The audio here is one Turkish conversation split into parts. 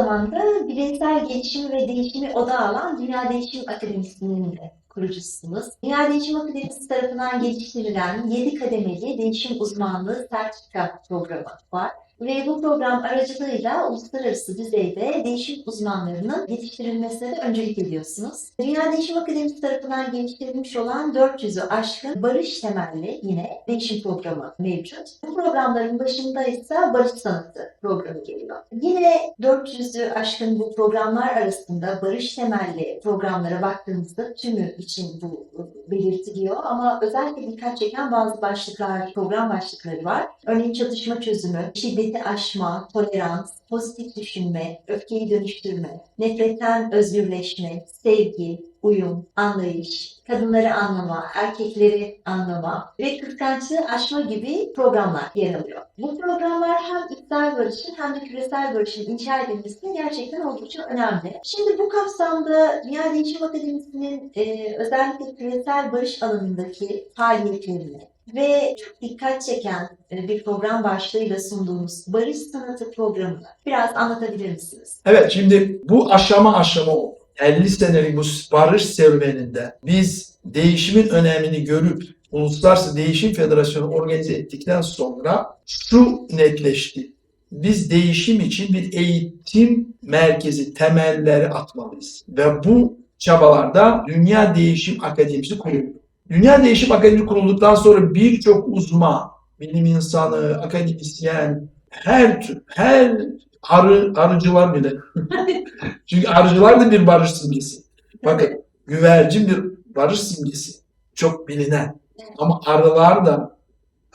zamanda bireysel gelişimi ve değişimi odağa alan Dünya Değişim Akademisi'nin de kurucusunuz. Dünya Değişim Akademisi tarafından geliştirilen 7 kademeli değişim uzmanlığı sertifika programı var. Ve bu program aracılığıyla uluslararası düzeyde değişim uzmanlarının yetiştirilmesine de öncelik ediyorsunuz. Dünya Değişim Akademisi tarafından geliştirilmiş olan 400'ü aşkın barış temelli yine değişim programı mevcut. Bu programların başında ise barış sanatı programı geliyor. Yine 400'ü aşkın bu programlar arasında barış temelli programlara baktığımızda tümü için bu belirtiliyor ama özellikle dikkat çeken bazı başlıklar, program başlıkları var. Örneğin çatışma çözümü, şiddeti aşma, tolerans, pozitif düşünme, öfkeyi dönüştürme, nefretten özgürleşme, sevgi, uyum, anlayış, kadınları anlama, erkekleri anlama ve kıskançlığı aşma gibi programlar yer alıyor. Bu programlar hem içsel barışın hem de küresel barışın inşa edilmesinde gerçekten oldukça önemli. Şimdi bu kapsamda Dünya Değişim Akademisi'nin e, özellikle küresel barış alanındaki faaliyetlerini ve çok dikkat çeken e, bir program başlığıyla sunduğumuz Barış Sanatı programını biraz anlatabilir misiniz? Evet şimdi bu aşama aşama oldu. 50 senelik bu barış serüveninde biz değişimin önemini görüp Uluslararası Değişim Federasyonu organize ettikten sonra şu netleşti. Biz değişim için bir eğitim merkezi temelleri atmalıyız. Ve bu çabalarda Dünya Değişim Akademisi kuruldu. Dünya Değişim Akademisi kurulduktan sonra birçok uzman, bilim insanı, akademisyen, her tür, her arı, arıcılar bile. Çünkü arıcılar da bir barış simgesi. Bakın güvercin bir barış simgesi. Çok bilinen. Ama arılar da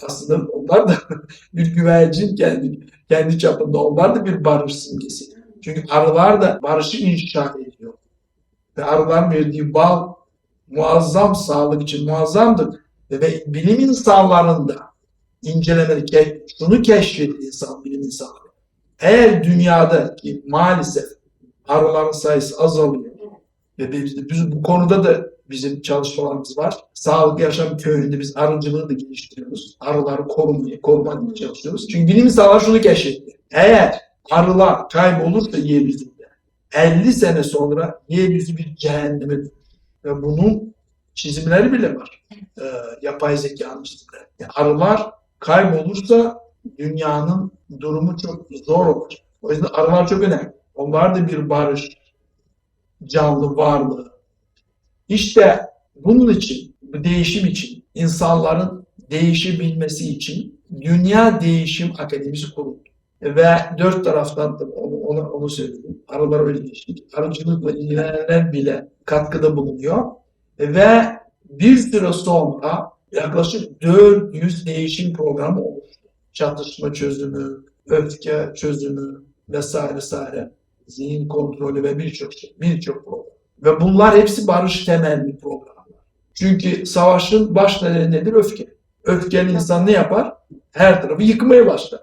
aslında onlar da bir güvercin kendi, kendi çapında. Onlar da bir barış simgesi. Çünkü arılar da barışı inşa ediyor. Ve arıların verdiği bal muazzam sağlık için muazzamdır. Ve bilim insanlarında incelemeleri, ke- şunu keşfetti insan, bilim insanları. Eğer dünyada ki maalesef arıların sayısı azalıyor ve biz, biz bu konuda da bizim çalışmalarımız var. Sağlıklı Yaşam Köyü'nde biz arıcılığı da geliştiriyoruz. Arıları korumaya, korumak için çalışıyoruz. Çünkü bilim insanları şunu keşfetti. Eğer arılar kaybolursa yeryüzünde 50 sene sonra yeryüzü bir cehenneme. Ve bunun çizimleri bile var. Ee, yapay zekanın çizimleri. Yani arılar kaybolursa dünyanın durumu çok zor olur. O yüzden arılar çok önemli. Onlar da bir barış, canlı varlığı. İşte bunun için, bu değişim için, insanların değişebilmesi için Dünya Değişim Akademisi kuruldu. Ve dört taraftan onu, onu, onu söyledim. Arılar öyle geçtik. Arıcılıkla ilgilenenler bile katkıda bulunuyor. Ve bir süre sonra yaklaşık 400 değişim programı oluştu. Çatışma çözümü, öfke çözümü vesaire vesaire. Zihin kontrolü ve birçok şey, birçok program. Ve bunlar hepsi barış temelli programlar. Çünkü savaşın baş nedeni nedir? Öfke. Öfkeli insan ne yapar? Her tarafı yıkmaya başlar.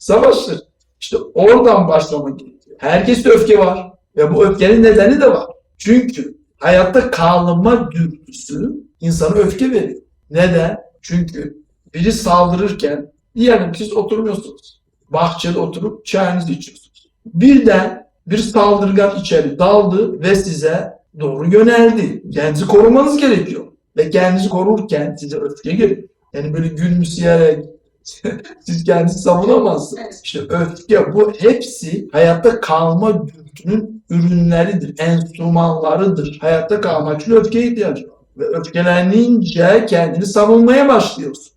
Savaştır. İşte oradan başlamak gerekiyor. Herkeste öfke var. Ve bu öfkenin nedeni de var. Çünkü hayatta kalma dürtüsü insana öfke veriyor. Neden? Çünkü biri saldırırken diyelim siz oturmuyorsunuz. Bahçede oturup çayınızı içiyorsunuz. Birden bir saldırgan içeri daldı ve size doğru yöneldi. Kendinizi korumanız gerekiyor. Ve kendinizi korurken size öfke geliyor. Yani böyle gülümseyerek siz kendinizi savunamazsınız. Evet. İşte öfke bu hepsi hayatta kalma dürtünün ürünleridir, enstrümanlarıdır. Hayatta kalmak için öfkeye ihtiyacı var. Ve öfkelenince kendini savunmaya başlıyorsun.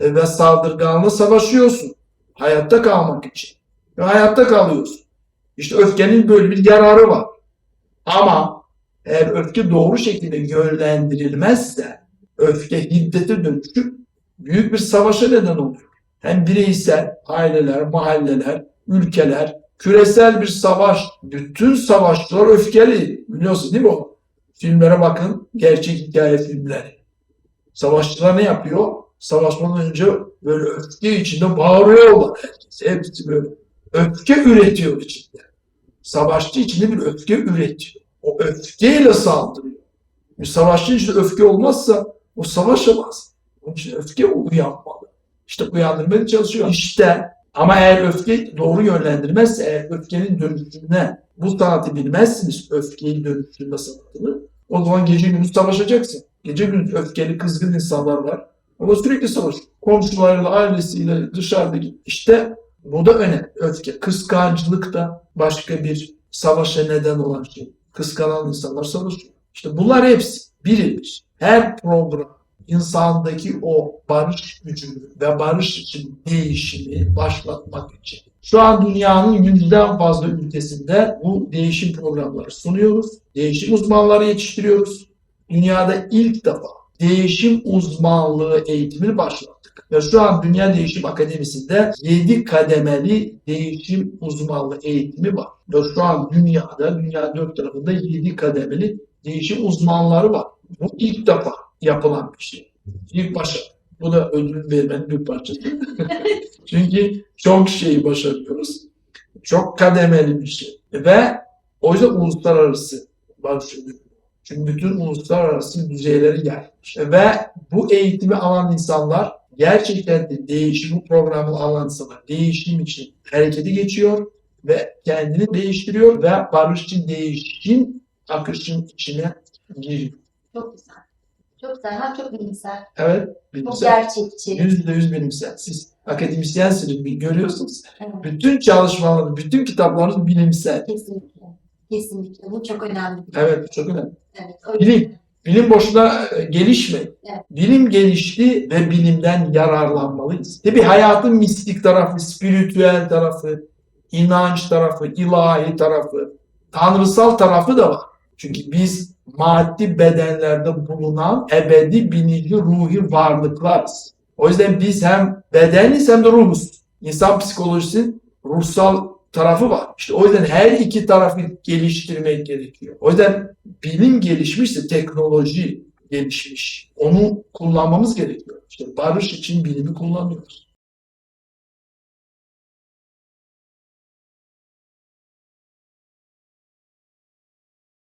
E, Ve saldırganla savaşıyorsun. Hayatta kalmak için. Ve hayatta kalıyorsun. İşte öfkenin böyle bir yararı var. Ama eğer öfke doğru şekilde yönlendirilmezse öfke hiddete dönüşüp büyük bir savaşa neden oluyor. Hem bireysel, aileler, mahalleler, ülkeler, küresel bir savaş. Bütün savaşlar öfkeli. Biliyorsun değil mi o? Filmlere bakın. Gerçek hikaye filmleri. Savaşçılar ne yapıyor? Savaşmadan önce böyle öfke içinde bağırıyorlar. Herkes. Hepsi böyle. Öfke üretiyor içinde. Savaşçı içinde bir öfke üretiyor. O öfkeyle saldırıyor. Bir savaşçı içinde öfke olmazsa o savaşamaz. Onun için öfke uyanmalı. İşte uyandırmaya çalışıyor. İşte Ama eğer öfke doğru yönlendirmezse, eğer öfkenin dönüşümüne bu sanatı bilmezsiniz, öfkeyi dönüştürme sanatını, o zaman gece gündüz savaşacaksın. Gece gündüz öfkeli, kızgın insanlar var. Ama sürekli savaş. Komşularıyla, ailesiyle, dışarıdaki. İşte bu da önemli. Öfke. Kıskançlık da başka bir savaşa neden olan şey. Kıskanan insanlar savaşıyor. İşte bunlar hepsi birebir. Her program insandaki o barış gücünü ve barış için değişimi başlatmak için. Şu an dünyanın yüzden fazla ülkesinde bu değişim programları sunuyoruz. Değişim uzmanları yetiştiriyoruz. Dünyada ilk defa değişim uzmanlığı eğitimini başlattık. Ve şu an Dünya Değişim Akademisi'nde 7 kademeli değişim uzmanlığı eğitimi var. Ve şu an dünyada, dünya dört tarafında 7 kademeli değişim uzmanları var. Bu ilk defa yapılan bir şey. İlk başarı. Bu da ödül vermenin bir parçası. Çünkü çok şeyi başarıyoruz. Çok kademeli bir şey. Ve o yüzden uluslararası ödülü. Çünkü bütün uluslararası düzeyleri gelmiş. Ve bu eğitimi alan insanlar gerçekten de değişim, programı alan insanlar değişim için harekete geçiyor ve kendini değiştiriyor ve barış için değişim akışın içine giriyor. Çok güzel. Çok güzel. Hem çok bilimsel, Evet, çok bilimsel. gerçekçi. Yüzde yüz bilimsel. Siz akademisyensiniz, bir görüyorsunuz. Evet, Bütün çalışmalarınız, bütün kitaplarınız bilimsel. kesinlikle. Kesinlikle. Bu çok önemli. Evet, çok önemli. Evet, öyle. Bilim. Bilim boşuna e, gelişmedi. Evet. Bilim gelişti ve bilimden yararlanmalıyız. Tabi hayatın mistik tarafı, spiritüel tarafı, inanç tarafı, ilahi tarafı, tanrısal tarafı da var. Çünkü biz maddi bedenlerde bulunan ebedi bilinçli ruhi varlıklarız. O yüzden biz hem bedeniz hem de ruhuz. İnsan psikolojisi ruhsal tarafı var. İşte o yüzden her iki tarafı geliştirmek gerekiyor. O yüzden bilim gelişmişse teknoloji gelişmiş. Onu kullanmamız gerekiyor. İşte barış için bilimi kullanıyoruz.